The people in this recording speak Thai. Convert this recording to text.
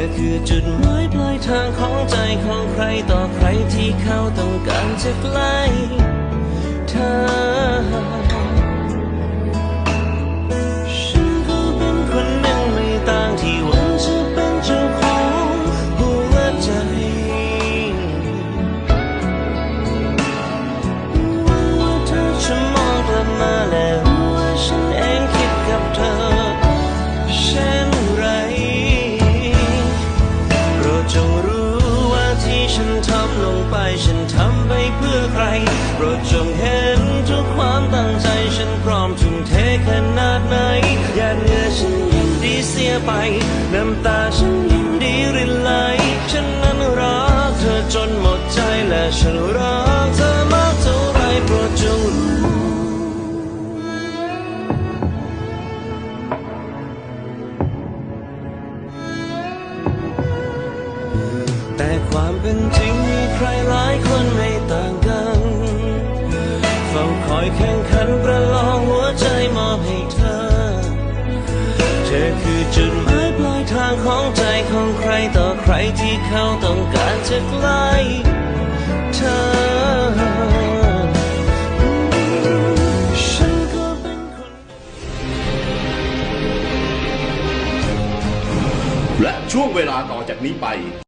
อคือจุดหมายปลายทางของใจของใครต่อใครที่เขาต้องการจะใกล้ ลงไปฉันทำไปเพื่อใคร โปรดจงเห็นทุกความตั้งใจฉันพร้อมทุ่มเทขนาดไหนหยาดเหงื่อฉันยินดีเสียไป น้ำตาฉันยินดีรินไหล ความเป็นจริงมีใครหลายคนไม่ต่างกันเฝ้าคอยแข่งขันประลองหัวใจมอบให้เธอ เธอคือจุดหมายปลายทางของใจของใครต่อใครที่เขาต้องการจะใกล้เธอและช่วงเวลาต่อจากนี้ไป